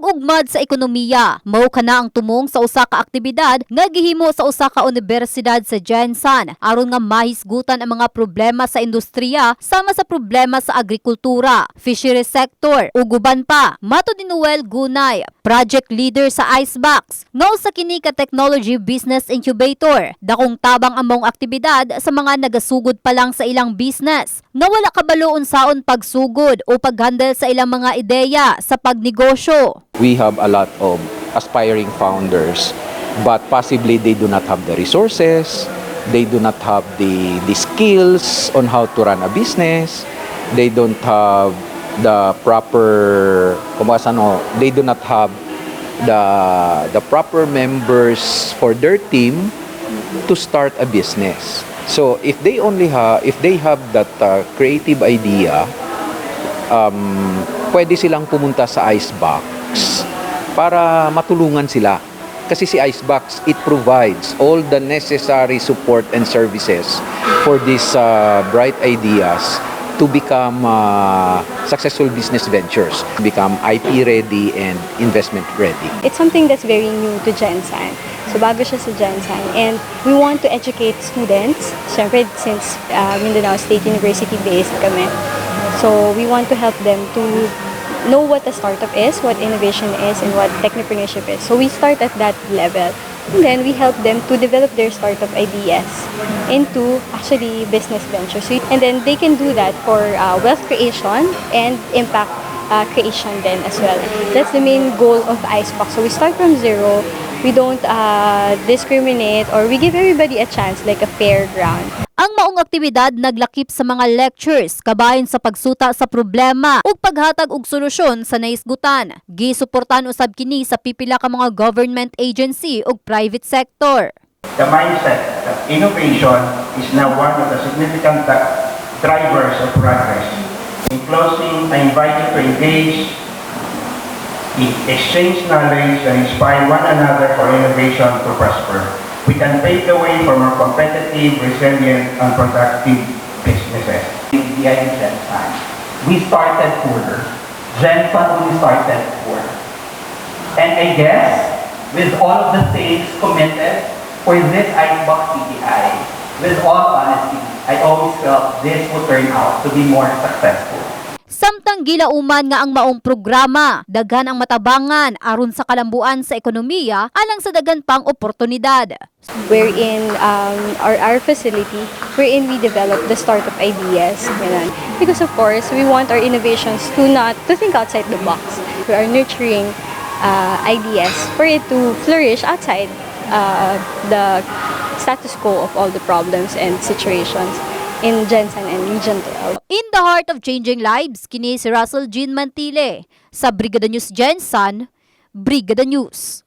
Pag-ugmad sa ekonomiya, mao kana ang tumong sa usa ka aktibidad nga gihimo sa usa ka universidad sa Jensan aron nga mahisgutan ang mga problema sa industriya sama sa problema sa agrikultura, fishery sector ug uban pa. Mato ni Noel Gunay, project leader sa Icebox, nga usa kini ka technology business incubator. Dakong tabang ang maong aktibidad sa mga nagasugod pa lang sa ilang business nga wala kabalo unsaon pagsugod o paghandle sa ilang mga ideya sa pagnegosyo. We have a lot of aspiring founders, but possibly they do not have the resources, they do not have the, the skills on how to run a business, they don't have the proper, kumbaga ano, they do not have the, the proper members for their team to start a business. So if they only have, if they have that uh, creative idea, um, pwede silang pumunta sa Icebox para matulungan sila. Kasi si Icebox, it provides all the necessary support and services for these uh, bright ideas to become uh, successful business ventures, become IP ready and investment ready. It's something that's very new to Gensan. So bago siya sa Gensan. And we want to educate students. Siyempre, since uh, Mindanao State University based kami. So we want to help them to know what a startup is, what innovation is, and what technopreneurship is. So we start at that level. And then we help them to develop their startup ideas into actually business ventures. And then they can do that for uh, wealth creation and impact uh, creation then as well. That's the main goal of Icebox. So we start from zero. We don't uh, discriminate or we give everybody a chance, like a fair ground. Ang maong aktibidad naglakip sa mga lectures kabahin sa pagsuta sa problema ug paghatag og solusyon sa naisgutan. Gisuportan usab kini sa pipila ka mga government agency ug private sector. the mindset that innovation is now one of the significant dri- drivers of progress. In closing, I invite you to engage, in exchange knowledge, and inspire one another for innovation to prosper. We can pave the way for more competitive, resilient, and productive businesses. behind Gensan. We started poor. Gensan only started poor. And I guess, with all of the things committed for this Icebox CTI, with all honesty, I always felt this would turn out to be more successful. Samtang gilauman nga ang maong programa, daghan ang matabangan aron sa kalambuan sa ekonomiya alang sa daghan pang oportunidad. wherein um, our, our facility, wherein we develop the startup ideas. Ganun. Because of course, we want our innovations to not, to think outside the box. We are nurturing uh, ideas for it to flourish outside uh, the status quo of all the problems and situations in Jensen and Region 12. The heart of changing lives, kini si Russell Jean Mantile sa Brigada News Jensen, Brigada News.